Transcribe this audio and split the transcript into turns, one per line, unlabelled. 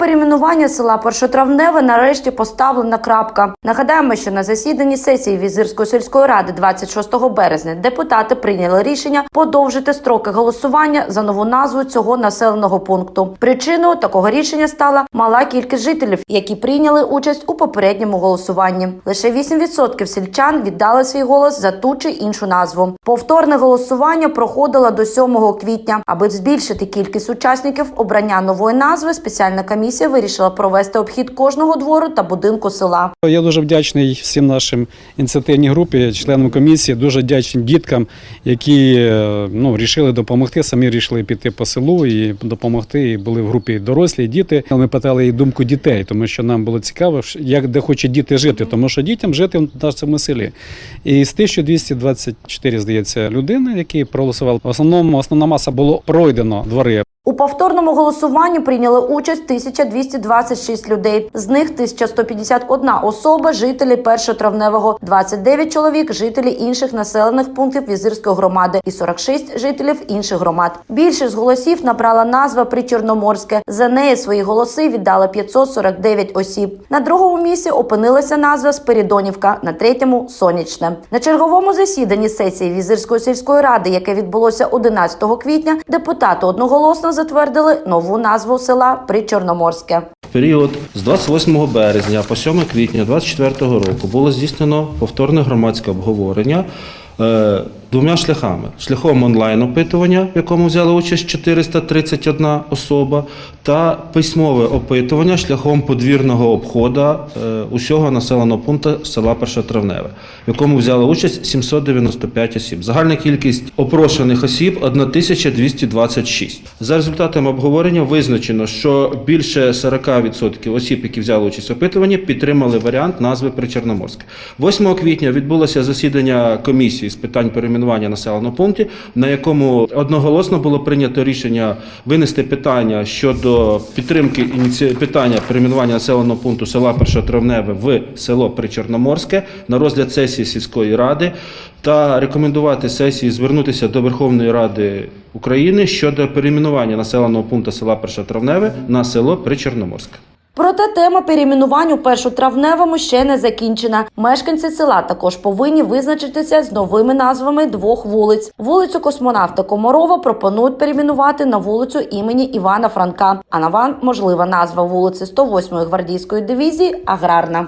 перейменування села Першотравневе нарешті поставлена крапка. Нагадаємо, що на засіданні сесії Візирської сільської ради 26 березня депутати прийняли рішення подовжити строки голосування за нову назву цього населеного пункту. Причиною такого рішення стала мала кількість жителів, які прийняли участь у попередньому голосуванні. Лише 8% сільчан віддали свій голос за ту чи іншу назву. Повторне голосування проходило до 7 квітня. Аби збільшити кількість учасників обрання нової назви, спеціальна комісія вирішила провести обхід кожного двору та будинку села.
Я дуже вдячний всім нашим ініціативній групі, членам комісії, дуже вдячний діткам, які е, ну, рішили допомогти, самі рішили піти по селу і допомогти. І були в групі дорослі, діти. Ми питали і думку дітей, тому що нам було цікаво, як де хочуть діти жити, тому що дітям жити в нашому селі. І з 1224, здається, людини, які проголосували, в основному основна маса було пройдено двори.
У повторному голосуванні прийняли участь 1226 людей. З них 1151 особа жителі першотравневого, 29 чоловік жителі інших населених пунктів Візирської громади і 46 жителів інших громад. Більшість голосів набрала назва Причорноморське. За неї свої голоси віддали 549 осіб. На другому місці опинилася назва Спирідонівка, на третьому сонячне. На черговому засіданні сесії Візирської сільської ради, яке відбулося 11 квітня, депутати одноголосно затвердили нову назву села Причорноморське.
В період з 28 березня по 7 квітня 2024 року було здійснено повторне громадське обговорення е, двома шляхами: шляхом онлайн опитування, в якому взяла участь 431 особа, та письмове опитування шляхом подвірного обходу е, усього населеного пункту села Першотравневе, в якому взяла участь 795 осіб. Загальна кількість опрошених осіб 1226. За результатами обговорення визначено, що більше 40% осіб, які взяли участь в опитуванні, підтримали варіант назви Причорноморське. 8 квітня відбулося засідання комісії з питань перейменування населеного пункту, на якому одноголосно було прийнято рішення винести питання щодо підтримки питання перейменування населеного пункту села Першотравневе в село Причорноморське на розгляд сесії сільської ради та рекомендувати сесії звернутися до Верховної Ради України щодо перейменування населеного пункту села Першотравневе на село Причорноморське.
Проте тема перейменувань у першотравневому ще не закінчена. Мешканці села також повинні визначитися з новими назвами двох вулиць. Вулицю космонавта Комарова пропонують перейменувати на вулицю імені Івана Франка. А наван можлива назва вулиці 108-ї гвардійської дивізії Аграрна.